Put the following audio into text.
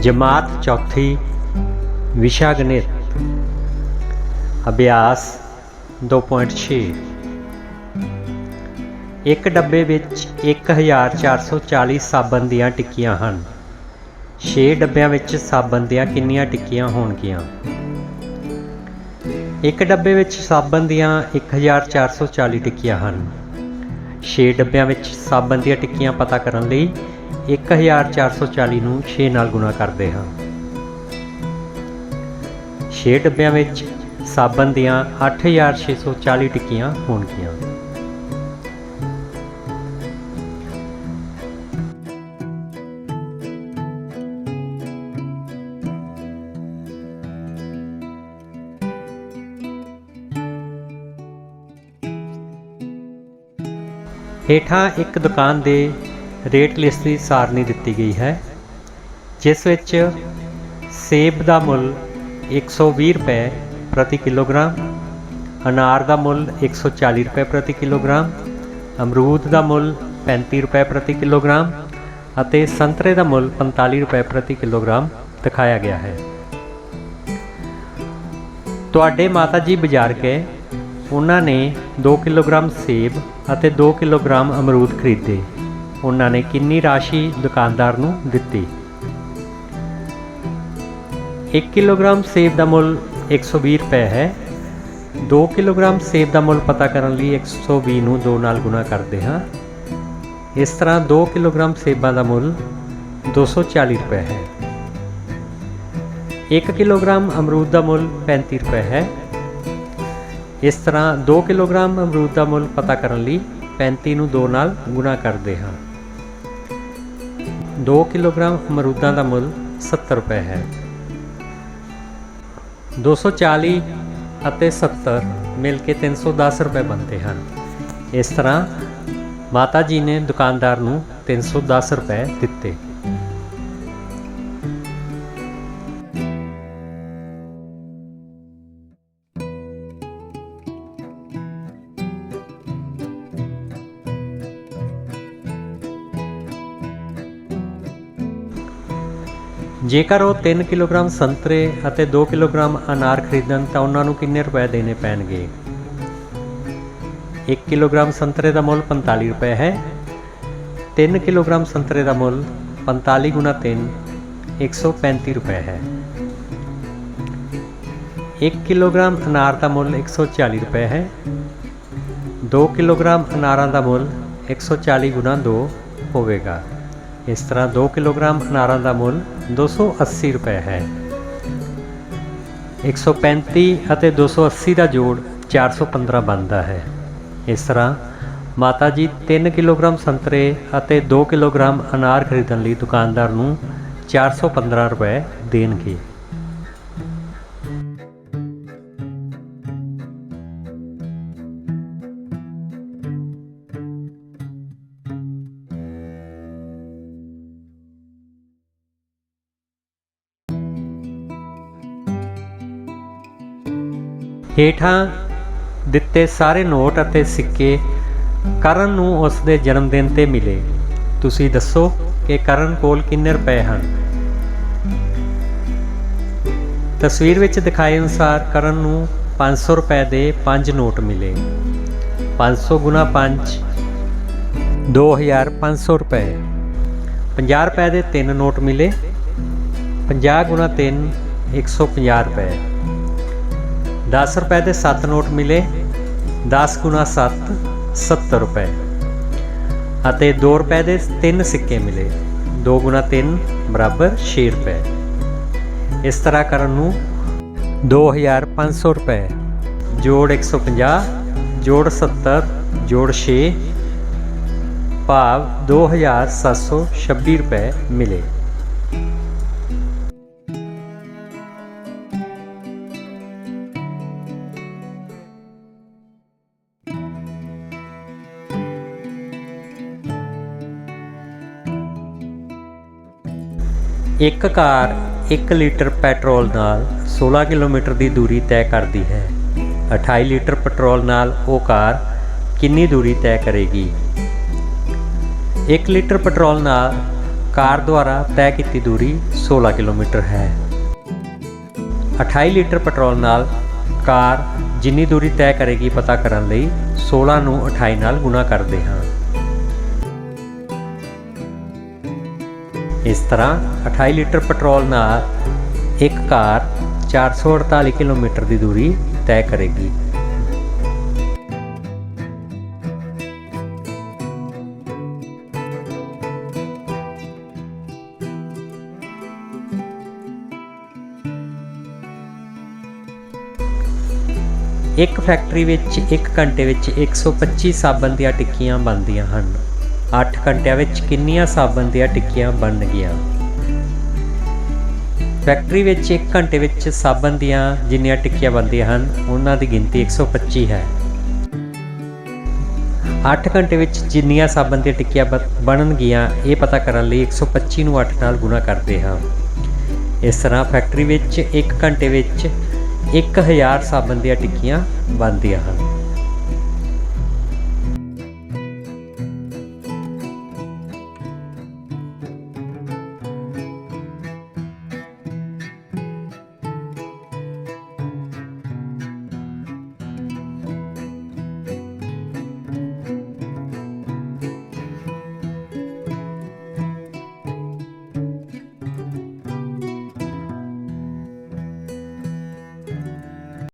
ਜਮਾਤ ਚੌਥੀ ਵਿਸ਼ਾ ਗਣਿਤ ਅਭਿਆਸ 2.6 ਇੱਕ ਡੱਬੇ ਵਿੱਚ 1440 ਸਾਬਣ ਦੀਆਂ ਟਿੱਕੀਆਂ ਹਨ। 6 ਡੱਬਿਆਂ ਵਿੱਚ ਸਾਬਣ ਦੀਆਂ ਕਿੰਨੀਆਂ ਟਿੱਕੀਆਂ ਹੋਣਗੀਆਂ? ਇੱਕ ਡੱਬੇ ਵਿੱਚ ਸਾਬਣ ਦੀਆਂ 1440 ਟਿੱਕੀਆਂ ਹਨ। 6 ਡੱਬਿਆਂ ਵਿੱਚ ਸਾਬਣ ਦੀਆਂ ਟਿੱਕੀਆਂ ਪਤਾ ਕਰਨ ਲਈ 1440 ਨੂੰ 6 ਨਾਲ ਗੁਣਾ ਕਰਦੇ ਹਾਂ। 6 ਡੱਬਿਆਂ ਵਿੱਚ ਸਾਬਣ ਦੀਆਂ 8640 ਟਿੱਕੀਆਂ ਹੋਣਗੀਆਂ। ਹੇਠਾਂ ਇੱਕ ਦੁਕਾਨ ਦੇ ਰੇਟ ਲਿਸਟ ਦੀ ਸਾਰਣੀ ਦਿੱਤੀ ਗਈ ਹੈ, ਜਿਸ ਵਿੱਚ ਸੇਬ ਦਾ ਮੁੱਲ 120 ਰੁਪਏ ਪ੍ਰਤੀ ਕਿਲੋਗ੍ਰਾਮ, ਅਨਾਰ ਦਾ ਮੁੱਲ 140 ਰੁਪਏ ਪ੍ਰਤੀ ਕਿਲੋਗ੍ਰਾਮ, ਅਮਰੂਦ ਦਾ ਮੁੱਲ 35 ਰੁਪਏ ਪ੍ਰਤੀ ਕਿਲੋਗ੍ਰਾਮ ਅਤੇ ਸੰਤਰੇ ਦਾ ਮੁੱਲ 45 ਰੁਪਏ ਪ੍ਰਤੀ ਕਿਲੋਗ੍ਰਾਮ ਦਿਖਾਇਆ ਗਿਆ ਹੈ। ਤੁਹਾਡੇ ਮਾਤਾ ਜੀ ਬਾਜ਼ਾਰ ਗਏ ਉਹਨਾਂ ਨੇ 2 ਕਿਲੋਗ੍ਰਾਮ ਸੇਬ ਅਤੇ 2 ਕਿਲੋਗ੍ਰਾਮ ਅਮਰੂਦ ਖਰੀਦੇ। ਉਹਨਾਂ ਨੇ ਕਿੰਨੀ ਰਾਸ਼ੀ ਦੁਕਾਨਦਾਰ ਨੂੰ ਦਿੱਤੀ? 1 ਕਿਲੋਗ੍ਰਾਮ ਸੇਬ ਦਾ ਮੁੱਲ 120 ਰੁਪਏ ਹੈ। 2 ਕਿਲੋਗ੍ਰਾਮ ਸੇਬ ਦਾ ਮੁੱਲ ਪਤਾ ਕਰਨ ਲਈ 120 ਨੂੰ 2 ਨਾਲ ਗੁਣਾ ਕਰਦੇ ਹਾਂ। ਇਸ ਤਰ੍ਹਾਂ 2 ਕਿਲੋਗ੍ਰਾਮ ਸੇਬਾਂ ਦਾ ਮੁੱਲ 240 ਰੁਪਏ ਹੈ। 1 ਕਿਲੋਗ੍ਰਾਮ ਅਮਰੂਦ ਦਾ ਮੁੱਲ 35 ਰੁਪਏ ਹੈ। ਇਸ ਤਰ੍ਹਾਂ 2 ਕਿਲੋਗ੍ਰਾਮ ਅਮਰੂਦ ਦਾ ਮੁੱਲ ਪਤਾ ਕਰਨ ਲਈ 35 ਨੂੰ 2 ਨਾਲ ਗੁਣਾ ਕਰਦੇ ਹਾਂ। 2 ਕਿਲੋਗ੍ਰਾਮ ਅਮਰੂਦਾਂ ਦਾ ਮੁੱਲ 70 ਰੁਪਏ ਹੈ। 240 ਅਤੇ 70 ਮਿਲ ਕੇ 310 ਰੁਪਏ ਬਣਦੇ ਹਨ। ਇਸ ਤਰ੍ਹਾਂ ਮਾਤਾ ਜੀ ਨੇ ਦੁਕਾਨਦਾਰ ਨੂੰ 310 ਰੁਪਏ ਦਿੱਤੇ। ਜੇਕਰ ਉਹ 3 ਕਿਲੋਗ੍ਰਾਮ ਸੰਤਰੇ ਅਤੇ 2 ਕਿਲੋਗ੍ਰਾਮ ਅਨਾਰ ਖਰੀਦਣ ਤਾਂ ਉਹਨਾਂ ਨੂੰ ਕਿੰਨੇ ਰੁਪਏ ਦੇਣੇ ਪੈਣਗੇ? 1 ਕਿਲੋਗ੍ਰਾਮ ਸੰਤਰੇ ਦਾ ਮੁੱਲ 45 ਰੁਪਏ ਹੈ। 3 ਕਿਲੋਗ੍ਰਾਮ ਸੰਤਰੇ ਦਾ ਮੁੱਲ 45 ਗੁਣਾ 3 135 ਰੁਪਏ ਹੈ। 1 ਕਿਲੋਗ੍ਰਾਮ ਅਨਾਰ ਦਾ ਮੁੱਲ 140 ਰੁਪਏ ਹੈ। 2 ਕਿਲੋਗ੍ਰਾਮ ਅਨਾਰਾਂ ਦਾ ਮੁੱਲ 140 ਗੁਣਾ 2 ਹੋਵੇਗਾ। ਇਸ ਤਰ੍ਹਾਂ 2 ਕਿਲੋਗ੍ਰਾਮ ਅਨਾਰਾਂ ਦਾ ਮੁੱਲ 280 ਰੁਪਏ ਹੈ। 135 ਅਤੇ 280 ਦਾ ਜੋੜ 415 ਬਣਦਾ ਹੈ। ਇਸ ਤਰ੍ਹਾਂ ਮਾਤਾ ਜੀ 3 ਕਿਲੋਗ੍ਰਾਮ ਸੰਤਰੇ ਅਤੇ 2 ਕਿਲੋਗ੍ਰਾਮ ਅਨਾਰ ਖਰੀਦਣ ਲਈ ਦੁਕਾਨਦਾਰ ਨੂੰ 415 ਰੁਪਏ ਦੇਣਗੇ। ਹੇਠਾਂ ਦਿੱਤੇ ਸਾਰੇ ਨੋਟ ਅਤੇ ਸਿੱਕੇ ਕਰਨ ਨੂੰ ਉਸ ਦੇ ਜਨਮ ਦਿਨ ਤੇ ਮਿਲੇ। ਤੁਸੀਂ ਦੱਸੋ ਕਿ ਕਰਨ ਕੋਲ ਕਿੰਨੇ ਰੁਪਏ ਹਨ? ਤਸਵੀਰ ਵਿੱਚ ਦਿਖਾਏ ਅਨੁਸਾਰ ਕਰਨ ਨੂੰ 500 ਰੁਪਏ ਦੇ 5 ਨੋਟ ਮਿਲੇ। 500 ਗੁਣਾ 5 2500 ਰੁਪਏ। 50 ਰੁਪਏ ਦੇ 3 ਨੋਟ ਮਿਲੇ। 50 ਗੁਣਾ 3 150 ਰੁਪਏ। 10 ਰੁਪਏ ਦੇ 7 ਨੋਟ ਮਿਲੇ 10 ਗੁਣਾ 7 70 ਰੁਪਏ ਅਤੇ 2 ਰੁਪਏ ਦੇ 3 ਸਿੱਕੇ ਮਿਲੇ 2 ਗੁਣਾ 3 ਬਰਾਬਰ 6 ਰੁਪਏ ਇਸ ਤਰ੍ਹਾਂ ਕਰਨ ਨੂੰ 2500 ਰੁਪਏ ਜੋੜ 150 ਜੋੜ 70 ਜੋੜ 6 ਭਾਵ 2726 ਰੁਪਏ ਮਿਲੇ ਇੱਕ ਕਾਰ 1 ਲੀਟਰ ਪੈਟਰੋਲ ਨਾਲ 16 ਕਿਲੋਮੀਟਰ ਦੀ ਦੂਰੀ ਤੈਅ ਕਰਦੀ ਹੈ। 28 ਲੀਟਰ ਪੈਟਰੋਲ ਨਾਲ ਉਹ ਕਾਰ ਕਿੰਨੀ ਦੂਰੀ ਤੈਅ ਕਰੇਗੀ? 1 ਲੀਟਰ ਪੈਟਰੋਲ ਨਾਲ ਕਾਰ ਦੁਆਰਾ ਤੈਅ ਕੀਤੀ ਦੂਰੀ 16 ਕਿਲੋਮੀਟਰ ਹੈ। 28 ਲੀਟਰ ਪੈਟਰੋਲ ਨਾਲ ਕਾਰ ਜਿੰਨੀ ਦੂਰੀ ਤੈਅ ਕਰੇਗੀ ਪਤਾ ਕਰਨ ਲਈ 16 ਨੂੰ 28 ਨਾਲ ਗੁਣਾ ਕਰਦੇ ਹਾਂ। ਇਸ ਤਰ੍ਹਾਂ 28 ਲੀਟਰ ਪੈਟਰੋਲ ਨਾਲ ਇੱਕ ਕਾਰ 448 ਕਿਲੋਮੀਟਰ ਦੀ ਦੂਰੀ ਤੈਅ ਕਰੇਗੀ। ਇੱਕ ਫੈਕਟਰੀ ਵਿੱਚ 1 ਘੰਟੇ ਵਿੱਚ 125 ਸਾਬਣ ਦੀਆਂ ਟਿੱਕੀਆਂ ਬਣਦੀਆਂ ਹਨ। 8 ਘੰਟਿਆਂ ਵਿੱਚ ਕਿੰਨੀਆਂ ਸਾਬਣ ਦੀਆਂ ਟਿੱਕੀਆਂ ਬਣ ਗਈਆਂ? ਫੈਕਟਰੀ ਵਿੱਚ 1 ਘੰਟੇ ਵਿੱਚ ਸਾਬਣ ਦੀਆਂ ਜਿੰਨੀਆਂ ਟਿੱਕੀਆਂ ਬਣਦੀਆਂ ਹਨ, ਉਹਨਾਂ ਦੀ ਗਿਣਤੀ 125 ਹੈ। 8 ਘੰਟੇ ਵਿੱਚ ਜਿੰਨੀਆਂ ਸਾਬਣ ਦੀਆਂ ਟਿੱਕੀਆਂ ਬ- ਬਣਨਗੀਆਂ ਇਹ ਪਤਾ ਕਰਨ ਲਈ 125 ਨੂੰ 8 ਨਾਲ ਗੁਣਾ ਕਰਦੇ ਹਾਂ। ਇਸ ਤਰ੍ਹਾਂ ਫੈਕਟਰੀ ਵਿੱਚ 1 ਘੰਟੇ ਵਿੱਚ 1000 ਸਾਬਣ ਦੀਆਂ ਟਿੱਕੀਆਂ ਬਣਦੀਆਂ ਹਨ।